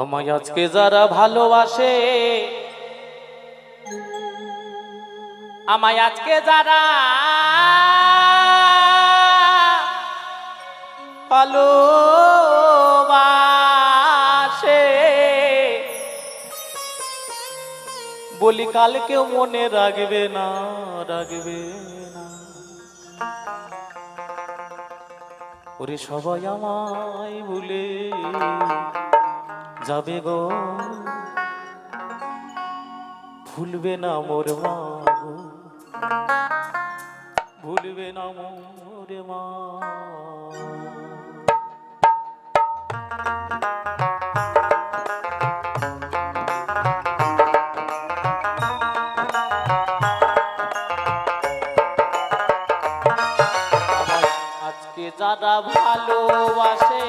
আমায় আজকে যারা ভালোবাসে, আমায় আজকে যারা ভালোবাসে, বলি কালকেও মনে রাখবে না রাখবে না। ওরে সবাই আমায় ভুলে যাবে গো। ভুলবে না মোর মা। ভুলবে না মোর মা। আজকে যারা ভালোবাসে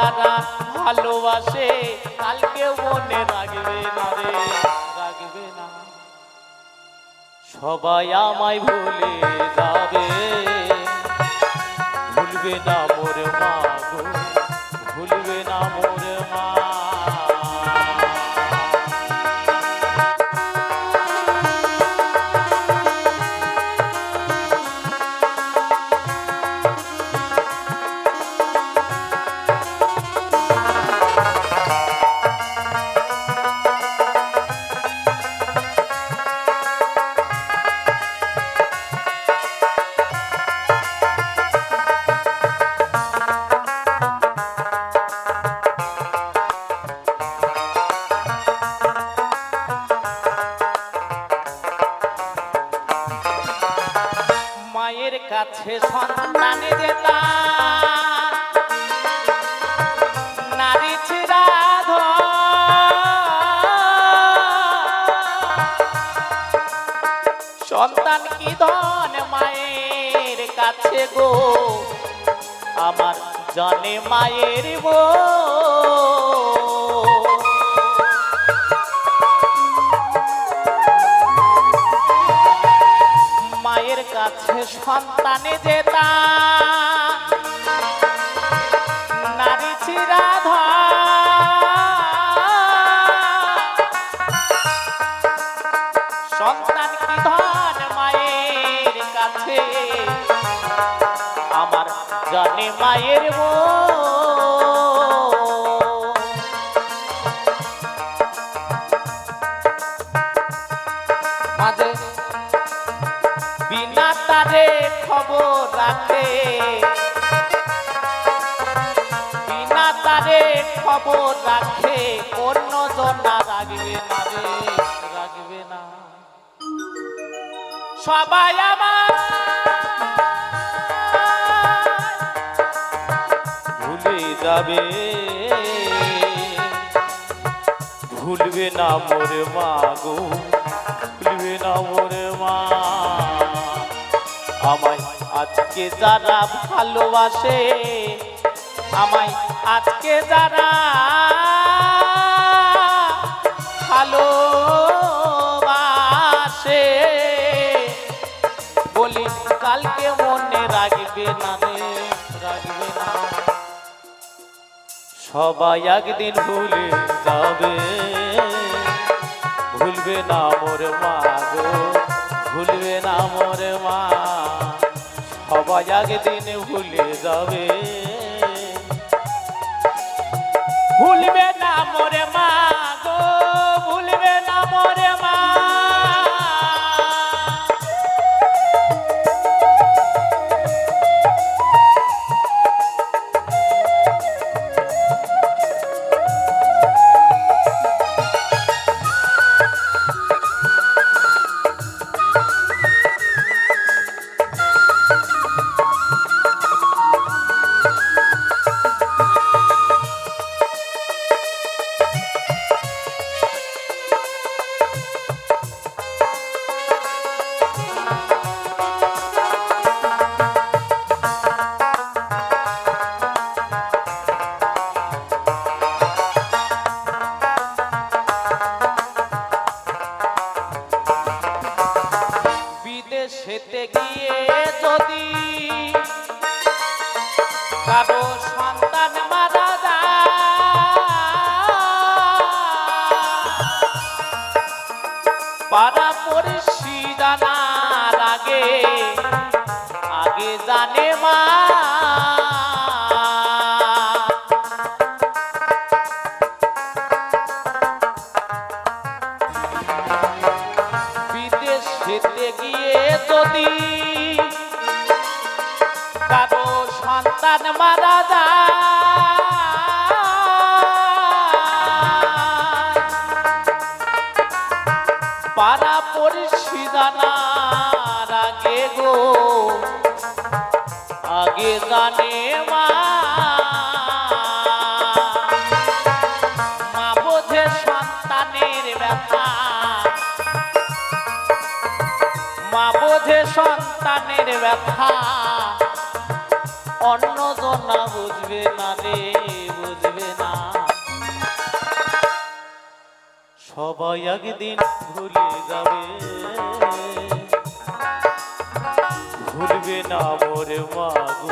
যারা ভালোবাসে, কালকে মনে রাখবে না রে, রাখবে না। সবাই আমায় ভুলে যাবে, ভুলবে না মোর মা ভুলবে না মোর গো। আমার জানে মায়ের বো মায়ের কাছে সন্তানে যেতা জানে মায়ের মো বিনা তারে খবর রাখে। বিনা তারে খবর রাখে অন্য জনা রাখবে না রাখবে না। সবাই আমার যাবে। ভুলবে না মোর মা গো, ভুলবে না মোর মা। আমায় আজকে যারা ভালোবাসে, আমায় আজকে যারা সবাই একদিন ভুলে যাবে। ভুলবে না মোর মা গো, ভুলবে না মোর মা। সবাই একদিন ভুলে যাবে। ভুলবে না মোরে কারও সন্তান মারা পাড়া পরিষ্কার গো। আগে জানে মা। মা বোঝে সন্তানের ব্যথা। মা বোঝে সন্তানের ব্যথা। অন্য জনা বুঝবে না রে, বুঝবে না। সবাই একদিন ভুলে যাবে। ভুলবে না মোরে মা গো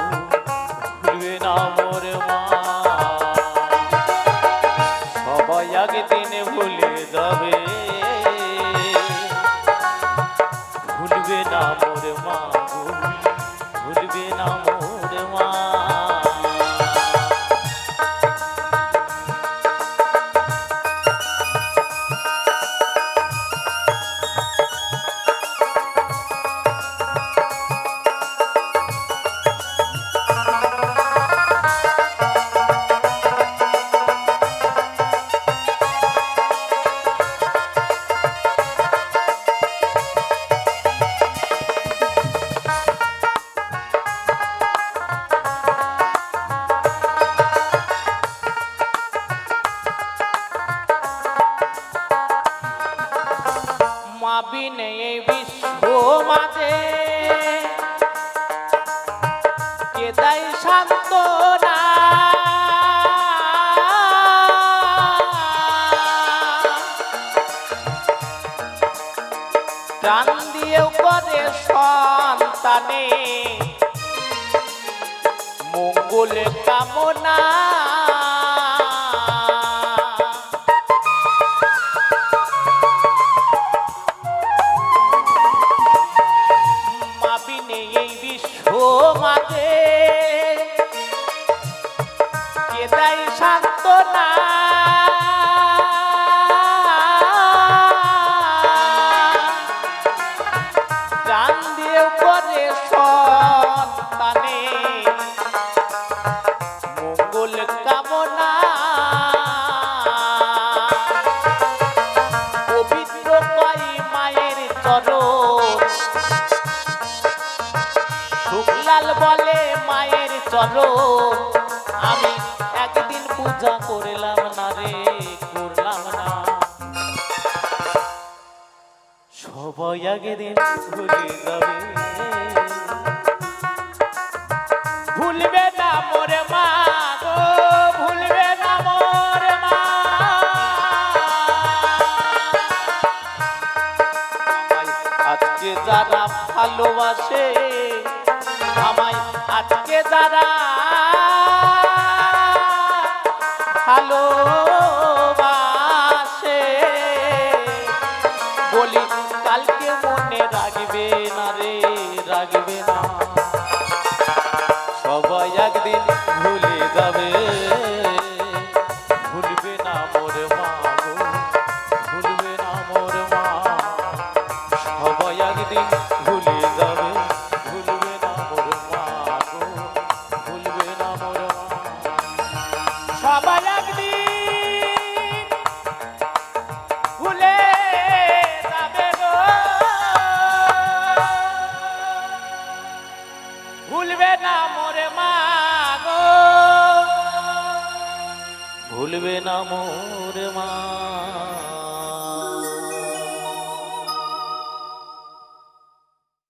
ভুলবে না মোরে মা। সবাই একদিন ভুলে যাবে দেয় সান্ত্বনা সন্তানে মঙ্গল কামনা শুক্লাল বলে, মায়ের চলো, আমি একদিন পূজা করলাম না রে, করলাম না। সবাই একদিন ভুলে যাবে। ভালোবাসে। আমায় আজকে যারা